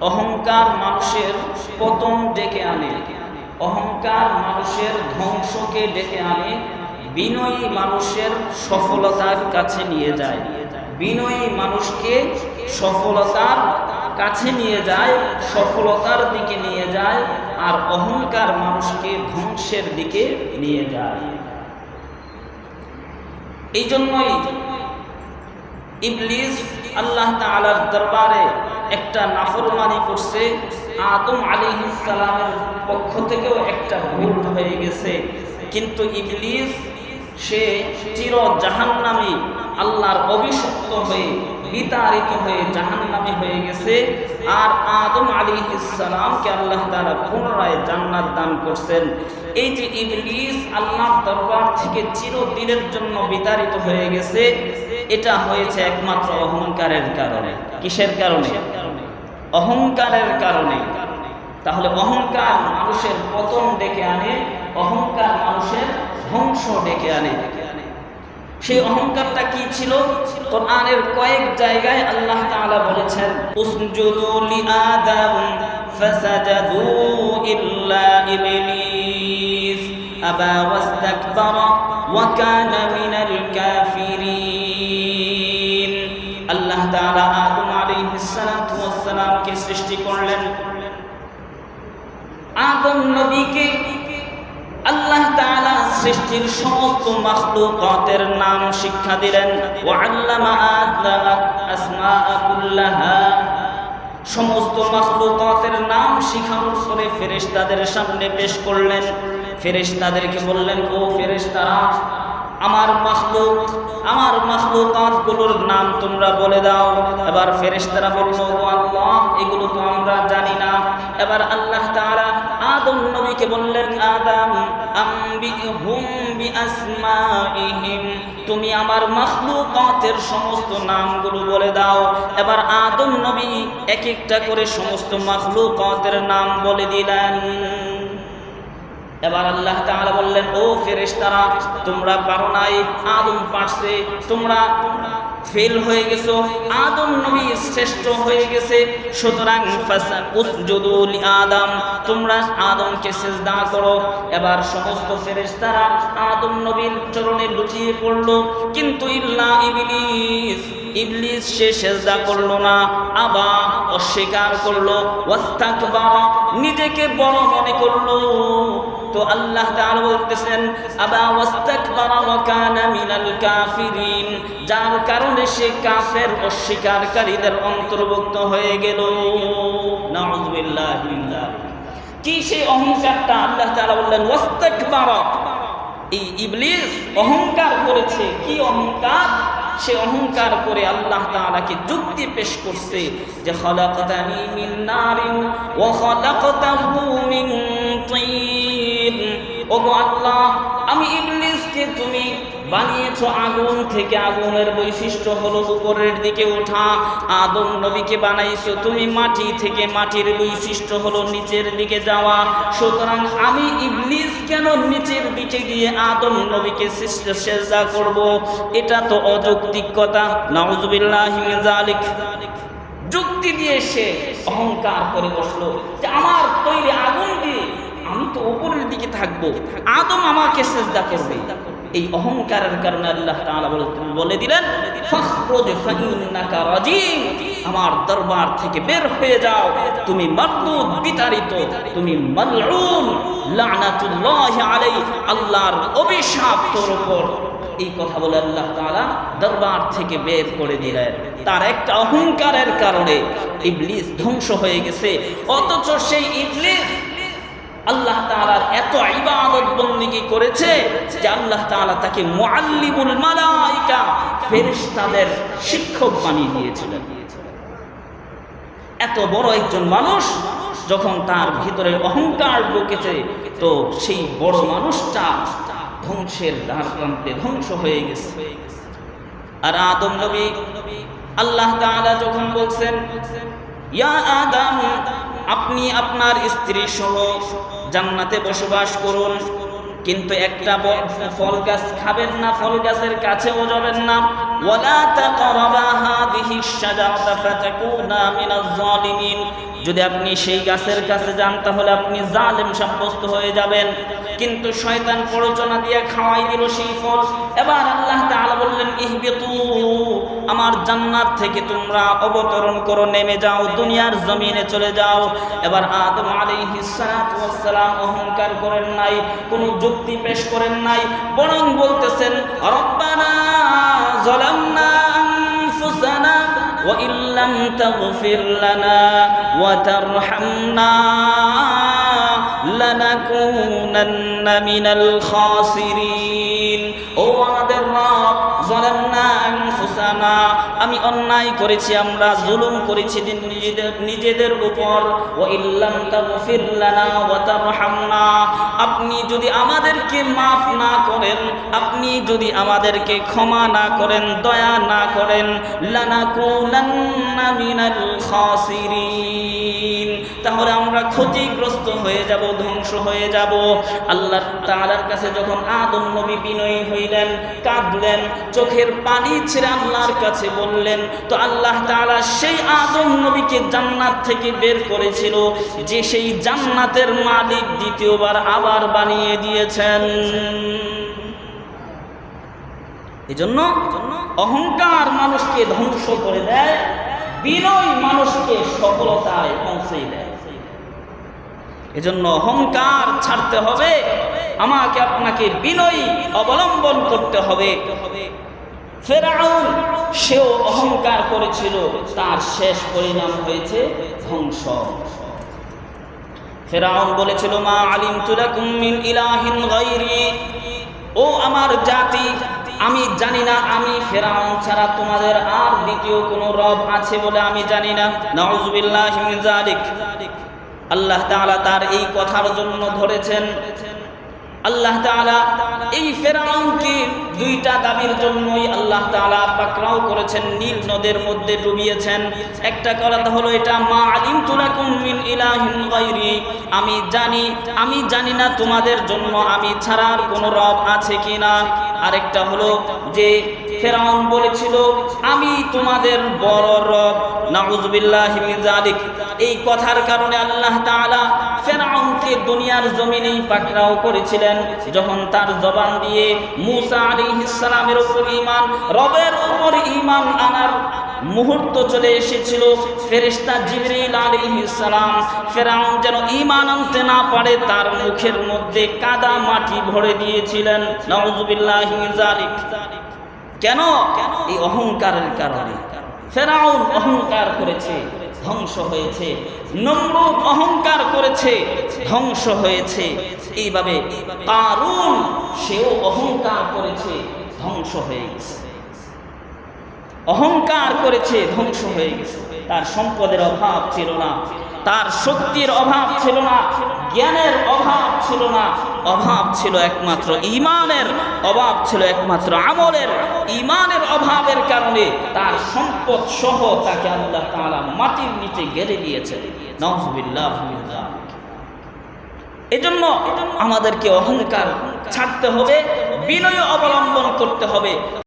অহংকার মানুষের পতন ডেকে আনে। অহংকার মানুষের ধ্বংসকে ডেকে আনে। বিনয়ী মানুষের সফলতার কাছে নিয়ে যায়। বিনয়ী মানুষকে সফলতার কাছে নিয়ে যায়, সফলতার দিকে নিয়ে যায় আর অহংকার মানুষকে ধ্বংসের দিকে নিয়ে যায়। এই জন্যই ইবলিস আল্লাহ তাআলার দরবারে একটা নাফরমানি করছে। আদম আলাইহিস সালামের পক্ষ থেকেও একটা ভুল হয়ে গেছে। কিন্তু ইবলিস, সে চির জাহান্নামী আল্লাহর অভিশপ্ত হয়ে, বিতাড়িত হয়ে জাহান্নামী হয়ে গেছে। আর আদম আলী ইসালামকে আল্লাহ তারা পুনরায় জান্নাত দান করছেন। এই যে ইবলিস আল্লাহ দরবার থেকে চিরদিনের জন্য বিতাড়িত হয়ে গেছে, এটা হয়েছে একমাত্র অহংকারের কারণে। কিসের কারণে? অহংকারের কারণে। তাহলে অহংকার মানুষের পতন ডেকে আনে, অহংকার মানুষের ধ্বংস ডেকে আনে। সেই অহংকারটা কি ছিল? কোরআনের কয়েক জায়গায় আল্লাহ তাআলা বলেছেন, উসজুদু লিআদম ফাসাজাদু ইল্লা ইবলিস, আবা ওয়াস্তাকবারা ওয়া কানা মিনাল কাফিরিন। আল্লাহ তাআলা সৃষ্টি করলেন। আদম নবীকে আল্লাহ তাআলা সৃষ্টির সমস্ত মাখলুকাতের নাম শিক্ষা দিলেন। ওয়া আল্লামা আদম আসমাআ কুল্লাহা। সমস্ত মাখলুকাতের নাম শিখানোর পরে ফেরেশতাদের সামনে পেশ করলেন। ফেরেশতাদেরকে বললেন, ও ফেরেশতারা আমার মাখলুক, আমার মাখলুকাতগুলোর নাম তোমরা বলে দাও। এবার ফেরেশতারা বলল আল্লাহ, এগুলো তো আমরা জানি না। এবার আল্লাহ তাআলা আদম নবীকে বললেন, আদম, আম্বিহুম তুমি আমার মাসলু মাখলুকাতের সমস্ত নামগুলো বলে দাও। এবার আদম নবী এক একটা করে সমস্ত মাসলু মাখলুকাতের নাম বলে দিলেন। এবার আল্লাহ তাআলা বললেন, ও ফেরেশতারা, তোমরা পারো নাই, আদম পারছে, তোমরা ফেল হয়ে গেছো, আদম নবী শ্রেষ্ঠ হয়ে গেছে, সুতরাং আদম তোমরা আদমকে সেজদা করো। এবার সমস্ত ফেরেশতারা আদম নবীর চরণে লুটিয়ে পড়ল, কিন্তু ইল্লা ইবলিস ইবলিস সে সেজদা করল না আবা অস্বীকার করল, ওয়াস্তাকবারা নিজেকে বড় মনে করল। তো আল্লাহ তাআলা বলতেছেন, আবা ওয়াস্তাকবারা ওয়া কানা মিনাল কাফিরিন যার কারণে সে কাফের অস্বীকারীদের অন্তর্ভুক্ত হয়ে গেল। নাউযুবিল্লাহি মিন কি সেই অহংকারটা? আল্লাহ তাআলা বললেন, ওয়াস্তাকবারা এই ইবলিস অহংকার করেছে। কি অহংকার? সে অহংকার করে আল্লাহ তাআলাকে যুক্তি পেশ করছে যে, খলাকতানি মিন নারিন ওয়া খলাকতাহু মিন তিন। ওগো আল্লাহ, আমি ইবলিসকে তুমি বানিয়েছো আগুন থেকে। আগুনের বৈশিষ্ট্য হলো উপরের দিকে ওঠা। আদম নবীকে বানাইছো তুমি মাটি থেকে। মাটির বৈশিষ্ট্য হলো নিচের দিকে যাওয়া। সুতরাং আমি ইবলিস কেন নিচের দিকে গিয়ে আদম নবীকে সেজদা করব? এটা তো অযৌক্তিক কথা। জালিক যুক্তি দিয়ে সে অহংকার করে বসল যে আমার তৈরি আগুন দিয়ে আমি তো উপরের দিকে থাকব। আদম আমাকে সেজদা করবে। এই অহংকারের কারণে আল্লাহ বলে দিলেন আমার দরবার থেকে বের হয়ে যাও। তুমি মারদুদ বিতাড়িত। তুমি মালউন লানাতুল্লাহি আলাইহি, আল্লাহর অভিশাপ তোর উপর। এই কথা বলে আল্লাহ তাআলা দরবার থেকে বের করে দিলেন। তার একটা অহংকারের কারণে ইবলিস ধ্বংস হয়ে গেছে। অথচ সেই ইবলিস আল্লাহ তাআলার এত ইবাদত বন্দিগি করেছে যে আল্লাহ তাআলা তাকে মুআল্লিমুল মালাইকা ফেরেশতাদের শিক্ষক বানিয়ে দিয়েছিলেন। এত বড় একজন মানুষ যখন তার ভিতরে অহংকার ঢুকেছে, তো সেই বড় মানুষটা ধ্বংসের দ্বার প্রান্তে ধ্বংস হয়ে গেছে। আর আদম নবী আল্লাহ তাআলা যখন বলছেন, ইয়া আদম আপনি আপনার স্ত্রী সহ জান্নাতে বসবাস করুন, কিন্তু একটা ফল গাছ খাবেন না, ফল গাছের কাছেও যাবেন না। ওয়ালা তাকরাবা হাদিহি শাজারাতা ফাতাকুনা মিনাজ যালিমিন। যদি আপনি সেই গাছের কাছে যান, তাহলে আপনি জালেম সাব্যস্ত হয়ে যাবেন। কিন্তু শয়তান প্ররোচনা দিয়ে খাওয়াই দিল সেই ফল। এবার আল্লাহ আমার জান্নাত থেকে তোমরা অবতরণ করো নেমে যাও দুনিয়ার জমিনে চলে যাও এবার আদম আলাইহিস সালাতু ওয়াস সালাম অহংকার করেন নাই কোনো যুক্তি পেশ করেন নাই বরং বলতেছেন রব্বানা যালামনা আনফুসানা وإن لم تغفر لنا وترحمنا لنكونن من الخاسرين ও আমাদের রব জালামনা আনফুসানা। আমি অন্যায় করেছি, আমরা জুলুম করেছি নিজেদের নিজেদের উপর। ও ইল্লাম লানা ওয়া তারহামনা। আপনি যদি আমাদেরকে মাফ না করেন, আপনি যদি আমাদেরকে ক্ষমা না করেন, দয়া না করেন লানাকুনান্না মিনাল খাসিরিন। তাহলে আমরা ক্ষতিগ্রস্ত হয়ে যাব, ধ্বংস হয়ে যাব। আল্লাহ তাআলার কাছে যখন আদম নবী বিনয়ী হইলেন, কাঁদলেন, চোখের পানি ছেড়ে আল্লাহর কাছে বললেন, তো আল্লাহ তাআলা সেই আদম নবীকে জান্নাত থেকে বের করেছিল, যে সেই জান্নাতের মালিক দ্বিতীয়বার আবার বানিয়ে দিয়েছেন। এজন্য অহংকার মানুষকে ধ্বংস করে দেয় বিনয় মানুষকে সফলতায় পৌঁছে দেয়। এজন্য অহংকার ছাড়তে হবে। আমাকে আপনাকে বিনয়ী অবলম্বন করতে হবে। ফেরাউন, সেও অহংকার করেছিল। তার শেষ পরিণাম হয়েছে ধ্বংস। ফেরাউন বলেছিল, মা আলিম মিন ইলাহিন গায়রি। ও আমার জাতি আমি জানি না, আমি ফেরাউন ছাড়া তোমাদের আর দ্বিতীয় কোনো রব আছে বলে আমি জানি না। যালিক। আল্লাহ তাআলা তার এই কথার জন্য ধরেছেন, আল্লাহ তাআলা এই ফেরাউনকে দুইটা দাবির জন্যই আল্লাহ তাআলা পাকড়াও করেছেন, নীল নদের মধ্যে ডুবিয়েছেন। একটা কথা হলো এটা, মা আলিমতু লাকুম মিন ইলাহিন গায়রি। আমি জানি আমি জানি না তোমাদের জন্য, আমি ছাড়ার কোনো রব আছে কিনা। আরেকটা হলো যে ফেরাউন বলেছিল, আমি তোমাদের বড় রব, নাউজুবিল্লাহ যালিক। এই কথার কারণে আল্লাহ তাআলা ফেরাউনকে দুনিয়ার জমিনেই পাকড়াও করেছিলেন, যখন তার জবান দিয়ে মুসা আলাইহিস সালামের উপর ঈমান, রবের উপর ঈমান আনার মুহূর্ত চলে এসেছিল, ফেরেশতা জিবরিল আলাইহিস সালাম। ফেরাউন যেন ঈমান আনতে না পারে, তার মুখের মধ্যে কাদা মাটি ভরে দিয়েছিলেন। যালিক। কেন? এই অহংকারের কারণে। ফেরাউন অহংকার করেছে, ধ্বংস হয়েছে। নমরুদ অহংকার করেছে, ধ্বংস হয়েছে। এইভাবে কারুন, সেও অহংকার করেছে, ধ্বংস হয়ে গেছে। অহংকার করেছে, ধ্বংস হয়ে গেছে। তার সম্পদের অভাব ছিল না। তার শক্তির অভাব ছিল না। জ্ঞানের অভাব ছিল না। অভাব ছিল একমাত্র ইমানের, অভাব ছিল একমাত্র আমলের। ইমানের অভাবের কারণে তার সম্পদ সহ তাকে আল্লাহ তাআলা মাটির নিচে গেড়ে দিয়েছে এজন্য আমাদেরকে অহংকার ছাড়তে হবে, বিনয় অবলম্বন করতে হবে।